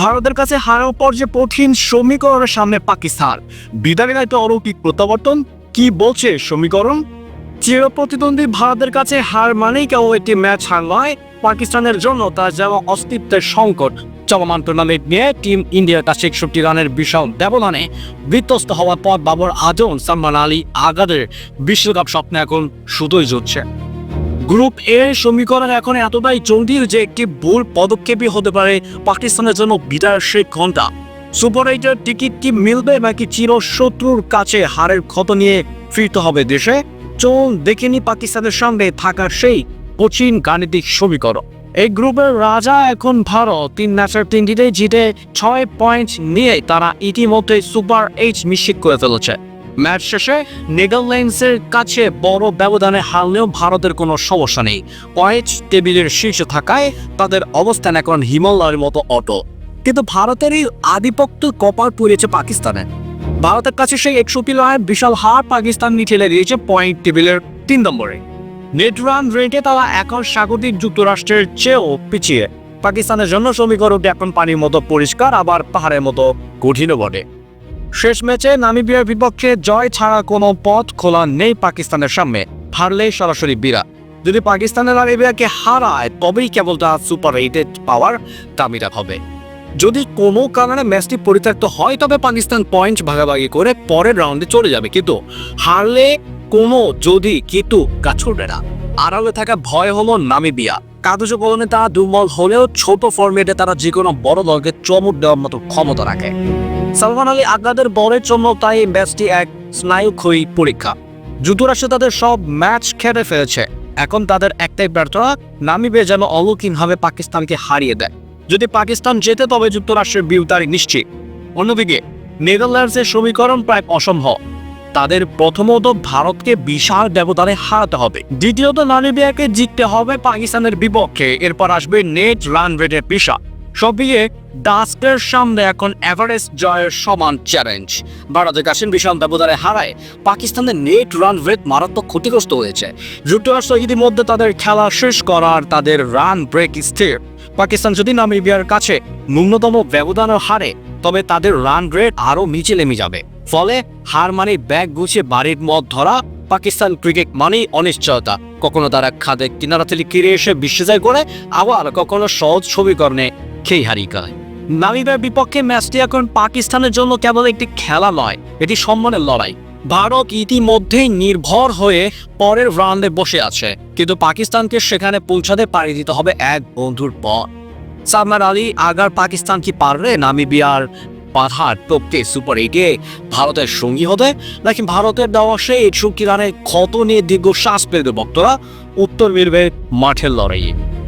ভারতের কাছে হারার পর যে কঠিন সমীকরণের সামনে পাকিস্তান। বিদায় তো অলৌকিক প্রত্যাবর্তন। কি বলছে সমীকরণ? চিরপ্রতিদ্বন্দ্বী ভারতের কাছে হার মানেই কেউ একটি ম্যাচ হার নয়, পাকিস্তানের জন্য তার যেমন অস্তিত্বের সংকট। চলমান টুর্নামেন্ট নিয়ে টিম ইন্ডিয়ার কাছে একষট্টি রানের বিশাল ব্যবধানে বিধ্বস্ত হওয়ার পর বাবর আজম, সালমান আলী আগাদের বিশ্বকাপ স্বপ্নে এখন শুধুই জুটছে গ্রুপ এ সমীকরণ এখন এতটাই জটিল যে একটি ভুল পদক্ষেপই হতে পারে পাকিস্তানের জন্য বিদায়ের সেই ঘণ্টা সুপার এইটের টিকিট কি মিলবে নাকি চিরশত্রুর কাছে হারের ক্ষত নিয়ে ফিরতে হবে দেশে? চল দেখেনি পাকিস্তানের সঙ্গে থাকার সেই কঠিন গাণিতিক সমীকরণ। এই গ্রুপের রাজা এখন ভারত, তিন ম্যাচের তিনটিতে জিতে ছয় পয়েন্ট নিয়ে তারা ইতিমধ্যে সুপার এইট নিশ্চিত করে ফেলেছে। ম্যাচ শেষে নেদারল্যান্ডসের কাছে বড় ব্যবধানে হারলেও ভারতের কোনো সমস্যা নেই। পয়েন্ট টেবিলের শীর্ষে থাকায় তাদের অবস্থান এখন হিমালয়ের মতো অটো কিন্তু ভারতের এই আধিপত্য কপার পড়েছে পাকিস্তানে। ভারতের কাছে সেই একশো রানের বিশাল হার পাকিস্তান ঠেলে দিয়েছে পয়েন্ট টেবিলের তিন নম্বরে। নেট রান রেটে তারা এখন স্বাগতিক যুক্তরাষ্ট্রের চেয়েও পিছিয়ে। পাকিস্তানের জন্য সমীকরণটি এখন পানির মতো পরিষ্কার, আবার পাহাড়ের মতো কঠিনও বটে। শেষ ম্যাচে নামিবিয়ার বিপক্ষে জয় ছাড়া কোনো পথ খোলা নেই পাকিস্তানের সামনে। হারলেই সরাসরি বিরাট যদি পাকিস্তানের নামিবিয়াকে হারায়, তবেই কেবল তার সুপার এইটেড পাওয়ার দামিটা হবে। যদি কোনো কারণে ম্যাচটি পরিত্যক্ত হয়, তবে পাকিস্তান পয়েন্ট ভাগাভাগি করে পরের রাউন্ডে চলে যাবে। কিন্তু হারলে কোনো যদি কিন্তু কাজ না। আড়ালে থাকা ভয় হলো নামিবিয়া। কাগজ কলমে তারা দুর্বল হলেও ছোট ফরম্যাটে তারা যে কোনো বড় দলকে চমক দেওয়ার মতো ক্ষমতা রাখে। সালমান আলী আগাদের বলের জন্য তাই ম্যাচটি এক স্নায়ুক্ষয়ী পরীক্ষা। যুক্তরাষ্ট্র তাদের সব ম্যাচ খেলে ফেলেছে। এখন তাদের একটাই প্রার্থনা, নামিবে যেন অলৌকিকভাবে পাকিস্তানকে হারিয়ে দেয়। যদি পাকিস্তান জেতে, তবে যুক্তরাষ্ট্রের বিউতারি নিশ্চিত। অন্যদিকে নেদারল্যান্ডসের সমীকরণ প্রায় অসম্ভব। তাদের প্রথমত ভারতকে বিশাল ব্যবধানে হারাতে হবে। দ্বিতীয়ত, নামিবিয়াকে জিততে হবে পাকিস্তানের বিপক্ষে। এরপর আসবে নেট রান রেটের বিশাল সব মিলিয়ে ডাস্কের সামনে এখন এভারেস্ট জয়ের সমান চ্যালেঞ্জ। ভারতের কাছে বিশাল ব্যবধানে হারায় পাকিস্তানের নেট রান রেট মারাত্মক ক্ষতিগ্রস্ত হয়েছে। যুক্তরাষ্ট্র ইতিমধ্যে তাদের খেলা শেষ করার তাদের রান ব্রেক স্থির। পাকিস্তান যদি নামিবিয়ার কাছে ন্যূনতম ব্যবধানও হারে, তবে তাদের রান রেট আরও নিচে নেমে যাবে। ফলে হার মানে ব্যাগ গুছিয়ে বাড়ির মদ ধরা, পাকিস্তান ক্রিকেট মানেই অনিশ্চয়তা। কখনো তারা খাদে কিনারা থেকে কিরে এসে বিশ্বজয় করে, আবার কখনো সহজ সমীকরণে খেই হারিয়ে করে নামিবিয়ার বিপক্ষে ম্যাচটি এখন পাকিস্তানের জন্য কেবল একটি খেলা নয়, এটি সম্মানের লড়াই। ভারত ইতিমধ্যেই নির্ভর হয়ে পরের রাউন্ডে বসে আছে, কিন্তু পাকিস্তানকে সেখানে পৌঁছাতে পাড়ি দিতে হবে এক বন্ধুর পর সালমান আলী, আগার পাকিস্তান কি পারবে? নামিবিয়ার পাহাড় টপকে সুপার এইটে ভারতের সঙ্গী হতে? নাকি ভারতের দেওয়া সেই একষট্টি রানের ক্ষত নিয়ে দীর্ঘ শ্বাস পেতে ভক্তরা? উত্তর মিলবে মাঠের লড়াইয়ে।